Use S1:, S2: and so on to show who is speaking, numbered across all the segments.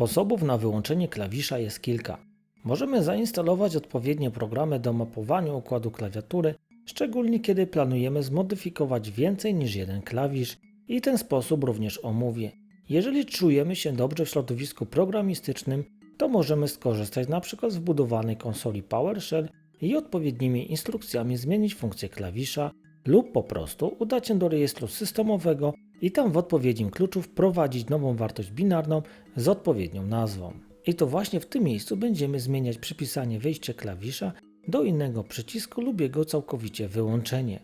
S1: Sposobów na wyłączenie klawisza jest kilka. Możemy zainstalować odpowiednie programy do mapowania układu klawiatury, szczególnie kiedy planujemy zmodyfikować więcej niż jeden klawisz i ten sposób również omówię. Jeżeli czujemy się dobrze w środowisku programistycznym, to możemy skorzystać np. z wbudowanej konsoli PowerShell i odpowiednimi instrukcjami zmienić funkcję klawisza lub po prostu udać się do rejestru systemowego i tam w odpowiednim kluczu wprowadzić nową wartość binarną z odpowiednią nazwą. I to właśnie w tym miejscu będziemy zmieniać przypisanie wejścia klawisza do innego przycisku lub jego całkowicie wyłączenie.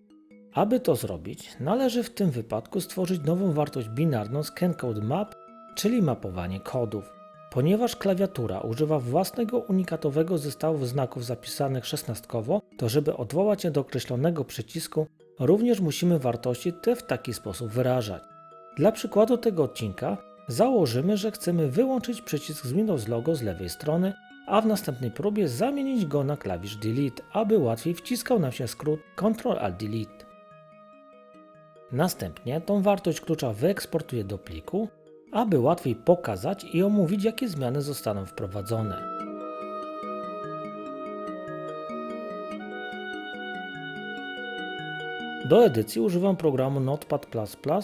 S1: Aby to zrobić, należy w tym wypadku stworzyć nową wartość binarną z CanCode Map, czyli mapowanie kodów. Ponieważ klawiatura używa własnego unikatowego zestawu znaków zapisanych szesnastkowo, to żeby odwołać się do określonego przycisku, również musimy wartości te w taki sposób wyrażać. Dla przykładu tego odcinka założymy, że chcemy wyłączyć przycisk z Windows Logo z lewej strony, a w następnej próbie zamienić go na klawisz Delete, aby łatwiej wciskał nam się skrót Ctrl-Alt-Delete. Następnie tą wartość klucza wyeksportuję do pliku, aby łatwiej pokazać i omówić jakie zmiany zostaną wprowadzone. Do edycji używam programu Notepad++,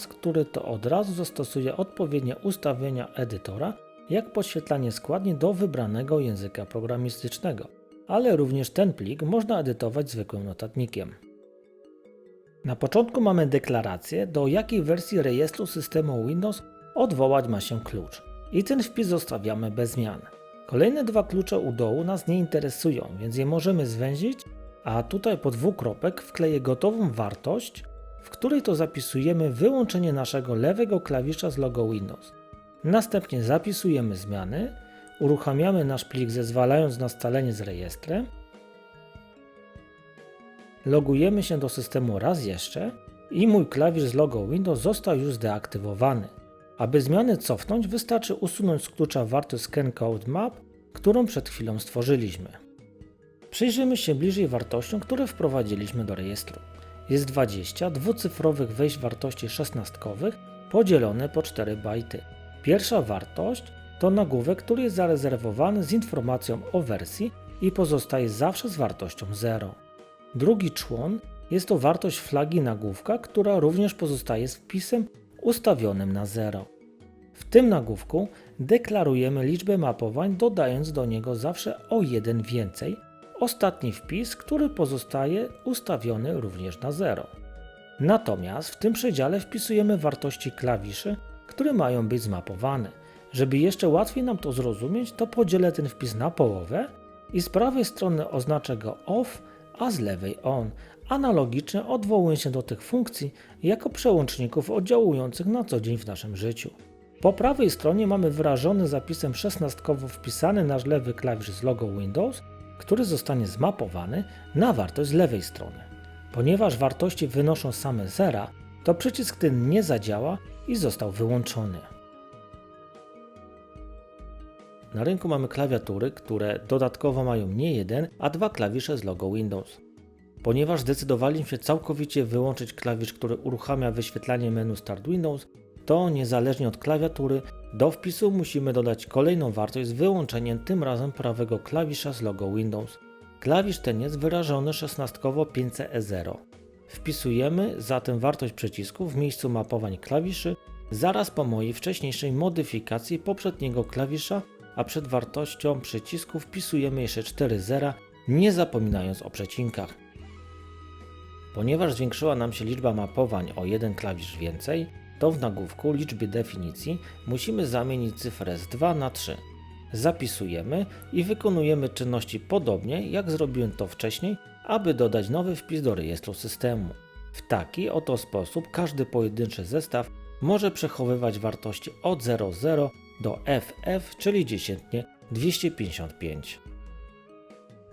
S1: który to od razu zastosuje odpowiednie ustawienia edytora, jak podświetlanie składni do wybranego języka programistycznego, ale również ten plik można edytować zwykłym notatnikiem. Na początku mamy deklarację, do jakiej wersji rejestru systemu Windows odwołać ma się klucz. I ten wpis zostawiamy bez zmian. Kolejne dwa klucze u dołu nas nie interesują, więc je możemy zwęzić, a tutaj po dwukropek wkleję gotową wartość, w której to zapisujemy wyłączenie naszego lewego klawisza z logo Windows. Następnie zapisujemy zmiany, uruchamiamy nasz plik zezwalając na scalenie z rejestrem, logujemy się do systemu raz jeszcze i mój klawisz z logo Windows został już zdeaktywowany. Aby zmiany cofnąć, wystarczy usunąć z klucza wartość Scan Code Map, którą przed chwilą stworzyliśmy. Przyjrzymy się bliżej wartościom, które wprowadziliśmy do rejestru. Jest 20 dwucyfrowych wejść wartości szesnastkowych podzielone po 4 bajty. Pierwsza wartość to nagłówek, który jest zarezerwowany z informacją o wersji i pozostaje zawsze z wartością 0. Drugi człon jest to wartość flagi nagłówka, która również pozostaje z wpisem ustawionym na 0. W tym nagłówku deklarujemy liczbę mapowań, dodając do niego zawsze o jeden więcej, ostatni wpis, który pozostaje ustawiony również na 0. Natomiast w tym przedziale wpisujemy wartości klawiszy, które mają być zmapowane. Żeby jeszcze łatwiej nam to zrozumieć, to podzielę ten wpis na połowę i z prawej strony oznaczę go off, a z lewej on. Analogicznie odwołuję się do tych funkcji jako przełączników oddziałujących na co dzień w naszym życiu. Po prawej stronie mamy wyrażony zapisem szesnastkowo wpisany nasz lewy klawisz z logo Windows, który zostanie zmapowany na wartość z lewej strony. Ponieważ wartości wynoszą same zera, to przycisk ten nie zadziała i został wyłączony. Na rynku mamy klawiatury, które dodatkowo mają nie jeden, a dwa klawisze z logo Windows. Ponieważ zdecydowaliśmy się całkowicie wyłączyć klawisz, który uruchamia wyświetlanie menu Start Windows, to niezależnie od klawiatury do wpisu musimy dodać kolejną wartość z wyłączeniem tym razem prawego klawisza z logo Windows. Klawisz ten jest wyrażony szesnastkowo 5CE0. Wpisujemy zatem wartość przycisku w miejscu mapowań klawiszy zaraz po mojej wcześniejszej modyfikacji poprzedniego klawisza, a przed wartością przycisku wpisujemy jeszcze 4 zera, nie zapominając o przecinkach. Ponieważ zwiększyła nam się liczba mapowań o jeden klawisz więcej, to w nagłówku liczby definicji musimy zamienić cyfrę z 2 na 3. Zapisujemy i wykonujemy czynności podobnie jak zrobiłem to wcześniej, aby dodać nowy wpis do rejestru systemu. W taki oto sposób każdy pojedynczy zestaw może przechowywać wartości od 00 do FF, czyli dziesiętnie 255.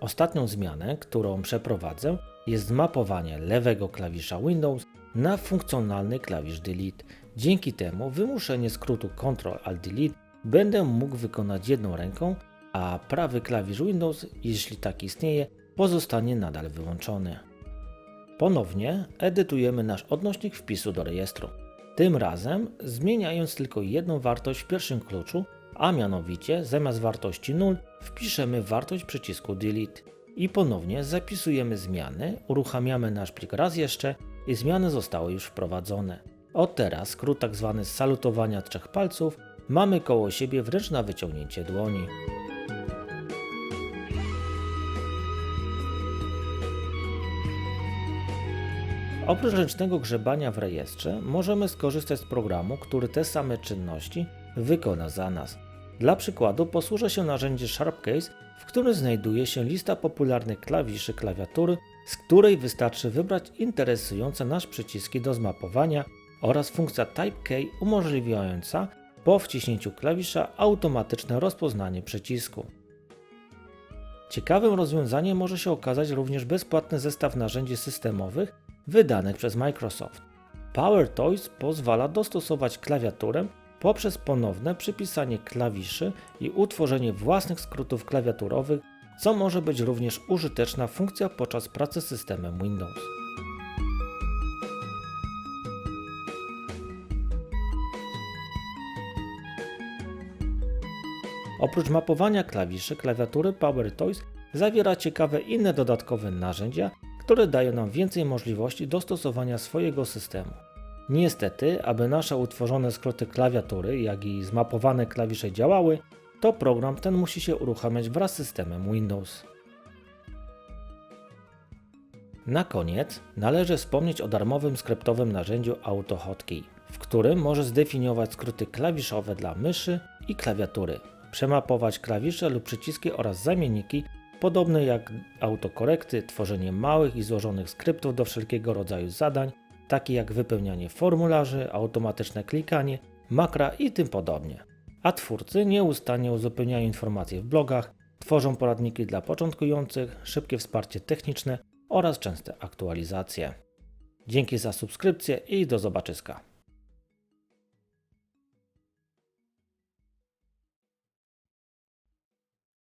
S1: Ostatnią zmianę, którą przeprowadzę, jest zmapowanie lewego klawisza Windows na funkcjonalny klawisz Delete. Dzięki temu wymuszenie skrótu Ctrl-Alt-Delete będę mógł wykonać jedną ręką, a prawy klawisz Windows, jeśli tak istnieje, pozostanie nadal wyłączony. Ponownie edytujemy nasz odnośnik wpisu do rejestru. Tym razem zmieniając tylko jedną wartość w pierwszym kluczu, a mianowicie zamiast wartości 0 wpiszemy wartość przycisku delete i ponownie zapisujemy zmiany, uruchamiamy nasz plik raz jeszcze i zmiany zostały już wprowadzone. Od teraz skrót tak zwany salutowania trzech palców mamy koło siebie wręcz na wyciągnięcie dłoni. Oprócz ręcznego grzebania w rejestrze możemy skorzystać z programu, który te same czynności wykona za nas. Dla przykładu posłużę się narzędziem Sharpcase, w którym znajduje się lista popularnych klawiszy klawiatury, z której wystarczy wybrać interesujące nas przyciski do zmapowania oraz funkcja Type K umożliwiająca po wciśnięciu klawisza automatyczne rozpoznanie przycisku. Ciekawym rozwiązaniem może się okazać również bezpłatny zestaw narzędzi systemowych wydanych przez Microsoft. Power Toys pozwala dostosować klawiaturę poprzez ponowne przypisanie klawiszy i utworzenie własnych skrótów klawiaturowych, co może być również użyteczna funkcja podczas pracy systemem Windows. Oprócz mapowania klawiszy, klawiatury Power Toys zawiera ciekawe inne dodatkowe narzędzia, które dają nam więcej możliwości dostosowania swojego systemu. Niestety, aby nasze utworzone skróty klawiatury, jak i zmapowane klawisze działały, to program ten musi się uruchamiać wraz z systemem Windows. Na koniec należy wspomnieć o darmowym skryptowym narzędziu AutoHotkey, w którym możesz zdefiniować skróty klawiszowe dla myszy i klawiatury, przemapować klawisze lub przyciski oraz zamienniki, podobne jak autokorekty, tworzenie małych i złożonych skryptów do wszelkiego rodzaju zadań, takie jak wypełnianie formularzy, automatyczne klikanie, makra i tym podobnie. A twórcy nieustannie uzupełniają informacje w blogach, tworzą poradniki dla początkujących, szybkie wsparcie techniczne oraz częste aktualizacje. Dzięki za subskrypcję i do zobaczyska.